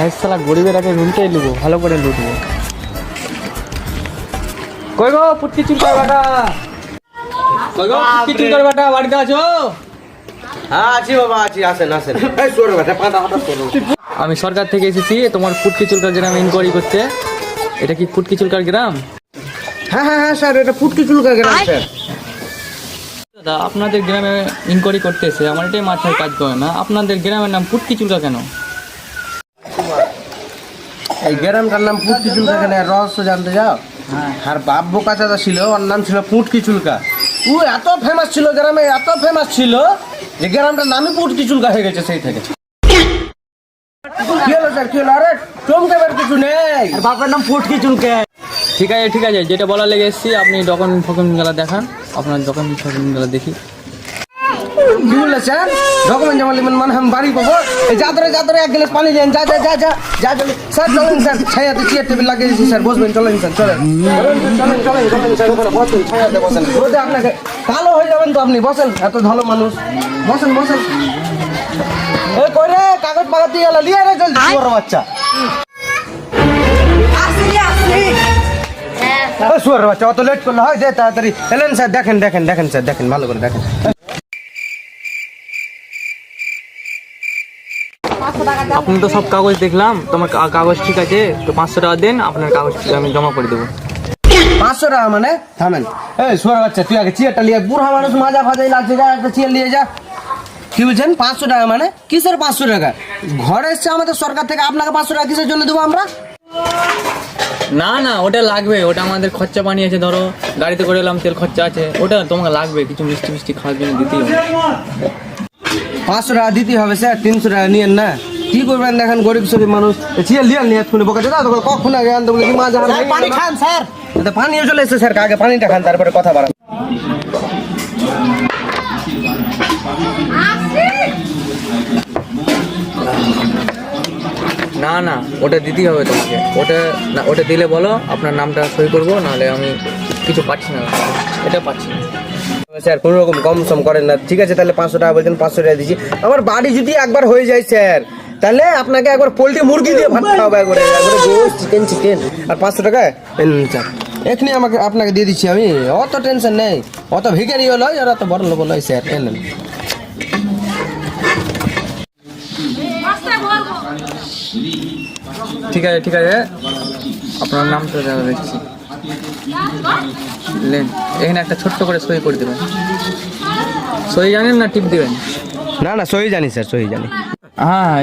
হ্যাঁ সালা গরিবের আগে রুমটাই লুবো ভালো করে লুটবো। কই গো পুটকি কর বাটা? কই গো পুটকি কর বাটা বাড়িতে আছো? হ্যাঁ আছি বাবা আছি আসেন আসেন। এই সরে বেটা পাটা হাঁটা সরে আমি সরকার থেকে এসেছি তোমার পুটকি চুলকার গ্রামে ইনকোয়ারি করতে। এটা কি পুটকি চুলকার গ্রাম? হ্যাঁ হ্যাঁ হ্যাঁ স্যার এটা চুলকা গেলাম স্যার। দাদা আপনাদের গ্রামে ইনকোয়ারি করতে এসে আমার এটাই মাথায় কাজ করে না। আপনাদের গ্রামের নাম পুটকি চুলকা কেন? এই গ্রামটার নাম ফুটকি চুলকা কেন রহস্য জানতে যাও। আর বাপ বোকা চাচা ছিল ওর নাম ছিল পুটকি চুলকা। ও এত ফেমাস ছিল গ্রামে এত ফেমাস ছিল যে গ্রামটার নামই পুটকি চুলকা হয়ে গেছে সেই থেকে। কি হলো স্যার কি হলো? আরে চমকাবার কিছু নেই। বাপের নাম চুলকে। ঠিক আছে ঠিক আছে যেটা বলার লেগে এসেছি আপনি ডকুমেন্ট ফকুমেন্ট গেলা দেখান আপনার ডকুমেন্ট ফকুমেন্ট গেলা দেখি। বললে স্যার? ডকুমেন্ট জমা নেবেন মানে আমি বাড়ি পাবো? এই যা ধরে যা ধরে এক গ্লাস পানি দেন যা যা যা যা যা চলেন স্যার চলেন স্যার। ছায়াতে চেয়ার টেবিল লাগিয়ে দিয়েছি স্যার বসবেন চলেন স্যার চলেন। চলেন চলেন চলেন স্যার বসেন ছায়াতে বসেন রোদে আপনাকে কালো হয়ে যাবেন তো আপনি বসেন এত ভালো মানুষ। বসেন বসেন। এ কই রে কাগজ পাকাতে গেল লিয়ে রে জলদি শুয়োর বাচ্চা। এ শুয়োর বাচ্চা অত লেট করলে হয় দে তাড়াতাড়ি। এলেন স্যার দেখেন দেখেন দেখেন স্যার দেখেন ভালো করে দেখেন। আপনি তো সব কাগজ দেখলাম তোমার কাগজ ঠিক আছে তো পাঁচশো টাকা দেন আপনার কাগজ আমি জমা করে দেবো। পাঁচশো টাকা মানে? থামেন। এই সোরা বাচ্চা তুই আগে চেয়ারটা নিয়ে বুড়া মানুষ মাজা ফাজাই লাগছে যা একটা চেয়ার নিয়ে যা। কি বলছেন? পাঁচশো টাকা মানে? কিসের পাঁচশো টাকা? ঘরে এসছে আমাদের সরকার থেকে আপনাকে পাঁচশো টাকা কিসের জন্য দেবো আমরা? না না ওটা লাগবে ওটা আমাদের খরচা পানি আছে ধরো গাড়িতে করে এলাম তেল খরচা আছে ওটা তোমাকে লাগবে কিছু মিষ্টি মিষ্টি খাওয়ার জন্য দিতেই হবে। পাঁচশো টাকা দিতে হবে স্যার। তিনশো টাকা নিয়েন না। কি করবেন দেখেন গরিব সরিব মানুষ। চেয়ার লিয়ার নিয়ে এক্ষুনি বকে দাদা তোকে কখন আগে আনতে বলে কি মাজা পানি খান স্যার। পানিও চলে এসেছে স্যার আগে পানিটা খান তারপরে কথা বাড়ান না না ওটা দিতেই হবে তোমাকে। ওটা না ওটা দিলে বলো আপনার নামটা সই করব নাহলে আমি কিছু পাচ্ছি না। এটা পাচ্ছি না। স্যার কোনো রকম কম সম করেন না। ঠিক আছে, তাহলে পাঁচশো টাকা বলছেন, পাঁচশো টাকা দিচ্ছি। আমার বাড়ি যদি একবার হয়ে যায়, স্যার, তাহলে আপনাকে একবার পোলট্রি মুরগি দিয়ে ভাত খাওয়াবো একবারে একবারে চিকেন চিকেন আর পাঁচশো টাকা? স্যার এখনই আমাকে, আপনাকে দিয়ে দিচ্ছি আমি। অত টেনশন নেই। অত ভিখারিও লয় আর অত বড় লোক লয় স্যার। এলেন ঠিক আছে ঠিক আছে। আপনার নামটা দেখছি। লেন এখানে একটা ছোট্ট করে সই করে দেবেন। সই জানেন না টিপ দিবেন? না না সহি জানি স্যার সই জানি। হ্যাঁ